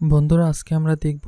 বন্ধুরা, আজকে আমরা দেখব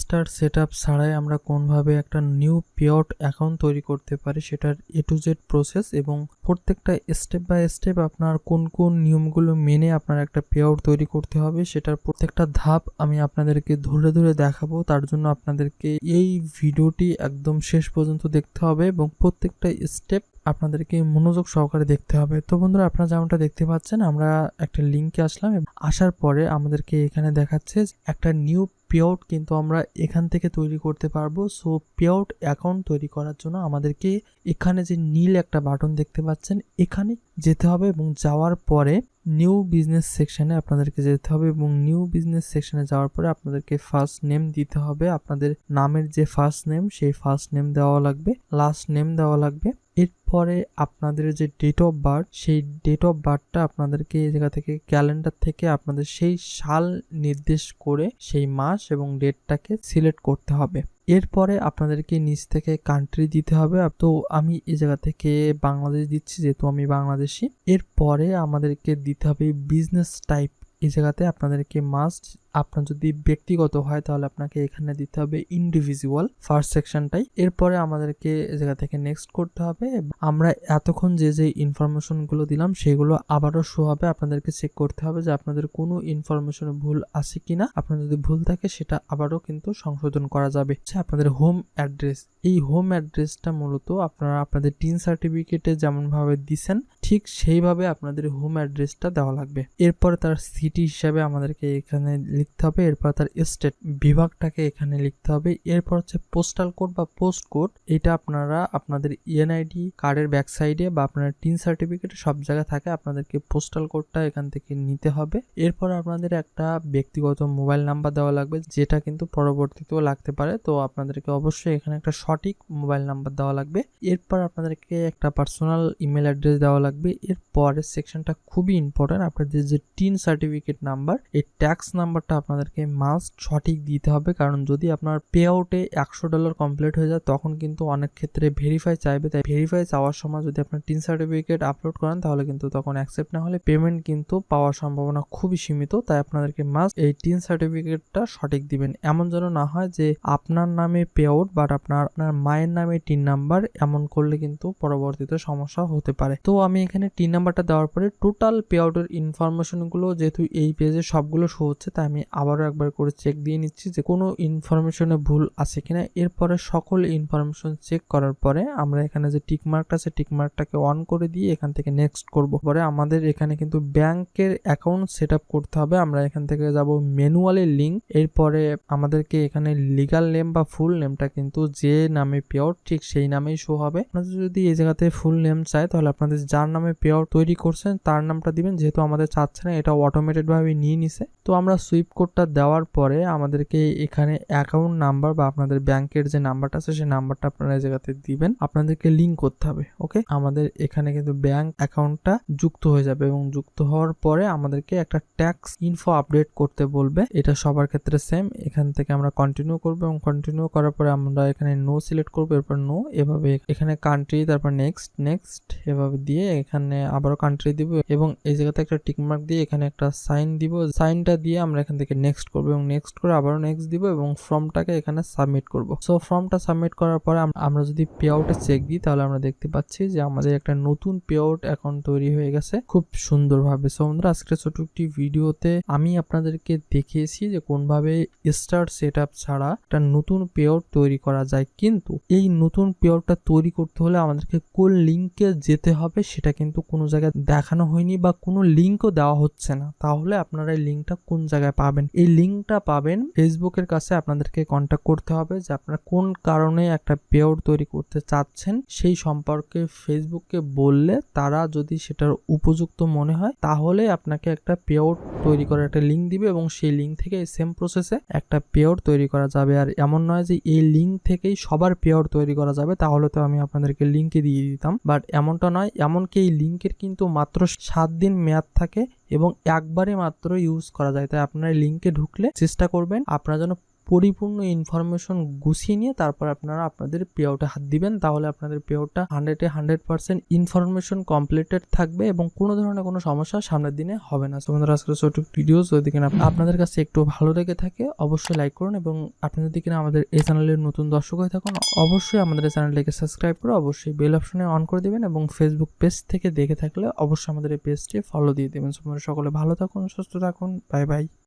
স্টার সেটআপ ছাড়াই আমরা কোনভাবে একটা নিউ পেআউট অ্যাকাউন্ট তৈরি করতে পারি সেটার এ টু জেড প্রসেস এবং প্রত্যেকটা স্টেপ বাই স্টেপ আপনার কোন কোন নিয়মগুলো মেনে আপনার একটা পেআউট তৈরি করতে হবে সেটার প্রত্যেকটা ধাপ আমি আপনাদেরকে ধরে ধরে দেখাবো। তার জন্য আপনাদেরকে এই ভিডিওটি একদম শেষ পর্যন্ত দেখতে হবে এবং প্রত্যেকটা স্টেপ আপনাদেরকে মনোযোগ সহকারে দেখতে হবে। তো বন্ধুরা, আপনারা যেমনটা দেখতে পাচ্ছেন, আমরা একটা লিঙ্কে আসলাম আসার পরে আমাদেরকে এখানে দেখাচ্ছে একটা নিউ পেআউট কিন্তু আমরা এখান থেকে তৈরি করতে পারব। সো পেআউট অ্যাকাউন্ট তৈরি করার জন্য আমাদেরকে এখানে যে নীল একটা বাটন দেখতে পাচ্ছেন, এখানে যেতে হবে এবং যাওয়ার পরে নিউ বিজনেস সেকশানে আপনাদেরকে যেতে হবে এবং নিউ বিজনেস সেকশানে যাওয়ার পরে আপনাদেরকে ফার্স্ট নেম দিতে হবে। আপনাদের নামের যে ফার্স্ট নেম সেই ফার্স্ট নেম দেওয়া লাগবে লাস্ট নেম দেওয়া লাগবে। এরপরে আপনাদের যে ডেট অফ বার্থ সেই ডেট অফ বার্থটা আপনাদেরকে এই জায়গা থেকে ক্যালেন্ডার থেকে আপনাদের সেই সাল নির্দেশ করে সেই মাস এবং ডেটটাকে সিলেক্ট করতে হবে। এরপরে আপনাদেরকে নিচ থেকে কান্ট্রি দিতে হবে। তো আমি এই জায়গা থেকে বাংলাদেশ দিচ্ছি, যেহেতু আমি বাংলাদেশি। এরপরে আমাদেরকে দিতে হবে বিজনেস টাইপ এই জায়গাতে আপনাদেরকে মাস্ট আপনার যদি ব্যক্তিগত হয়, তাহলে আপনাকে এখানে দিতে হবে ইন্ডিভিজুয়াল ফার্স্ট সেকশনটাই এরপরে আমাদেরকে জায়গা থেকে নেক্সট করতে হবে, আমরা এতক্ষণ যে যে ইনফরমেশনগুলো দিলাম, সেগুলো আবারও শো হবে। আপনাদেরকে চেক করতে হবে যে, আপনাদের কোনো ইনফরমেশনে ভুল আছে কিনা। আপনার যদি ভুল থাকে, সেটা আবারও কিন্তু সংশোধন করা যাবে। আপনাদের হোম অ্যাড্রেস এই হোম অ্যাড্রেসটা মূলত আপনারা আপনাদের টিন সার্টিফিকেটে যেমনভাবে দিছেন, ঠিক সেইভাবে আপনাদের হোম অ্যাড্রেসটা দেওয়া লাগবে। এরপরে তার সিটি হিসাবে আমাদেরকে এখানে লিখতে হবে, এরপর তার স্টেট বিভাগটাকে এখানে লিখতে হবে। এরপর হচ্ছে পোস্টাল কোড বা পোস্ট কোড এটা আপনারা আপনাদের ইএনআইডি কার্ডের ব্যাক সাইডে বা আপনার টিন সার্টিফিকেট সব জায়গায় থাকে, আপনাদেরকে পোস্টাল কোডটা এখান থেকে নিতে হবে। এরপর আপনাদের একটা ব্যক্তিগত মোবাইল নাম্বার দেওয়া লাগবে, যেটা কিন্তু পরবর্তীতেও লাগতে পারে। তো আপনাদেরকে অবশ্যই এখানে একটা সঠিক মোবাইল নাম্বার দেওয়া লাগবে। এরপর আপনাদেরকে একটা পার্সোনাল ইমেল অ্যাড্রেস দেওয়া লাগবে। এরপরের সেকশনটা খুবই ইম্পর্টেন্ট আপনাদের যে টিন সার্টিফিকেট নাম্বার এই ট্যাক্স নাম্বারটা আপনাদেরকে মাস্ট সঠিক দিতে হবে। কারণ যদি আপনার পে আউটে একশো ডলার কমপ্লিট হয়ে যায়, তখন কিন্তু অনেক ক্ষেত্রে ভেরিফাই চাইবে। তাই ভেরিফাই চাওয়ার সময় যদি আপনার টিন সার্টিফিকেট আপলোড করেন, তাহলে কিন্তু তখন অ্যাকসেপ্ট না হলে পেমেন্ট কিন্তু পাওয়ার সম্ভাবনা খুবই সীমিত। তাই আপনাদেরকে মাস্ট এই টিন সার্টিফিকেটটা সঠিক দিবেন। এমন যেন না হয় যে আপনার নামে পে আউট বাট আপনার আপনার মায়ের নামে টিন নাম্বার এমন করলে কিন্তু পরবর্তীতে সমস্যা হতে পারে। তো আমি এখানে টিন নাম্বারটা দেওয়ার পরে টোটাল পে আউটের ইনফরমেশনগুলো যেহেতু এই পেজে সবগুলো শো হচ্ছে, তাই আমি আবারও একবার করে চেক দিয়ে নিচ্ছি যে কোনো ইনফরমেশনে ভুল আছে কিনা। এরপরে সকল ইনফরমেশন চেক করার পরে আমরা এখানে যে টিক মার্কটা আছে টিক মার্কটাকে অন করে দিয়ে এখান থেকে নেক্সট করব। পরে আমাদের এখানে কিন্তু ব্যাংকের অ্যাকাউন্ট সেট করতে হবে। আমরা এখান থেকে যাব ম্যানুয়ালি লিঙ্ক এরপরে আমাদেরকে এখানে লিগাল নেম বা ফুল নেমটা কিন্তু যে নামে পে আউট ঠিক সেই নামেই শো হবে। আপনাদের যদি এই জায়গাতে ফুল নেম চায়, তাহলে আপনাদের যার নামে পে আউট তৈরি করছেন, তার নামটা দিবেন। যেহেতু আমাদের চাচ্ছে না, এটা অটোমেটেড ভাবে নিয়ে নিছে। তো আমরা সুইপ কোডটা দেওয়ার পরে আমাদেরকে এখানে অ্যাকাউন্ট নাম্বার বা আপনাদের ব্যাংকের যে নাম্বারটা আছে, সেই নাম্বারটা আপনারা এই জায়গাতে দিবেন। আপনাদেরকে লিঙ্ক করতে হবে ওকে আমাদের এখানে কিন্তু ব্যাংক অ্যাকাউন্টটা যুক্ত হয়ে যাবে এবং যুক্ত হওয়ার পরে আমাদেরকে একটা ট্যাক্স ইনফো আপডেট করতে বলবে। এটা সবার ক্ষেত্রে সেম এখান থেকে আমরা কন্টিনিউ করব এবং কন্টিনিউ করার পরে আমরা এখানে নো সিলেক্ট করব, এরপর নো এভাবে এখানে কান্ট্রি তারপর নেক্সট নেক্সট এভাবে দিয়ে এখানে আবারও কান্ট্রি দিব এবং এই জায়গাতে একটা টিকমার্ক দিয়ে এখানে একটা সাইন দিব। সাইনটা দিয়ে আমরা এখান থেকে নেক্সট করব এবং নেক্সট করে আবারও নেক্সট দিব এবং ফর্মটাকে এখানে সাবমিট করব। সো ফর্মটা সাবমিট করার পরে আমরা যদি পে আউটে চেক দিই, তাহলে আমরা দেখতে পাচ্ছি যে আমাদের একটা নতুন পে আউট তৈরি হয়ে গেছে খুব সুন্দরভাবে। সো বন্ধুরা আজকে ছোট একটি ভিডিওতে আমি আপনাদেরকে দেখিয়েছি যে কোনভাবে স্টার সেট ছাড়া একটা নতুন পে আউট তৈরি করা যায়। কিন্তু এই নতুন পে আউটটা তৈরি করতে হলে আমাদেরকে কোন লিঙ্কে যেতে হবে সেটা কিন্তু কোনো জায়গায় দেখানো হয়নি বা কোনো লিঙ্কও দেওয়া হচ্ছে না। তাহলে আপনারা এই লিঙ্কটা কোন জায়গায় পাবেন এই লিঙ্কটা পাবেন। ফেসবুকের কাছে আপনাদেরকে কন্ট্যাক্ট করতে হবে যে আপনারা কোন কারণে একটা পে আউট তৈরি করতে চাচ্ছেন। সেই সম্পর্কে ফেসবুককে বললে তারা যদি সেটার উপযুক্ত মনে হয়, তাহলে আপনাকে একটা পে আউট তৈরি করার একটা লিঙ্ক দিবে এবং সেই লিঙ্ক থেকে সেম প্রসেসে একটা পে আউট তৈরি করা যাবে। আর এমন নয় যে এই লিঙ্ক থেকেই সবার পে আউট তৈরি করা যাবে, তাহলে তো আমি আপনাদেরকে লিঙ্কে দিয়ে দিতাম। বাট এমনটা নয়, এমনকি এই লিঙ্কের কিন্তু মাত্র সাত দিন মেয়াদ থাকে। এবং একবারে মাত্র ইউজ করা যায়। তাই আপনারা লিঙ্কে ঢুকলে চেষ্টা করবেন আপনারা যেন পরিপূর্ণ ইনফরমেশন গুছিয়ে নিয়ে তারপর আপনারা আপনাদের পে আউটে হাত দিবেন। তাহলে আপনাদের পে আউটটা হান্ড্রেডে হান্ড্রেড পার্সেন্ট ইনফরমেশন কমপ্লিটেড থাকবে এবং কোনো ধরনের কোনো সমস্যা সামনের দিনে হবে না। তো বন্ধুরা, আজকের ছোট ভিডিও যদি কিনা আপনাদের কাছে একটু ভালো লেগে থাকে, অবশ্যই লাইক করুন এবং আপনি যদি কিনা আমাদের এই চ্যানেলের নতুন দর্শক হয়ে থাকুন, অবশ্যই আমাদের চ্যানেলটিকে সাবস্ক্রাইব করে অবশ্যই বেল অপশনে অন করে দিবেন এবং ফেসবুক পেজ থেকে দেখে থাকলে অবশ্যই আমাদের এই পেজটি ফলো দিয়ে দেবেন। সকলে ভালো থাকুন, সুস্থ থাকুন বাই বাই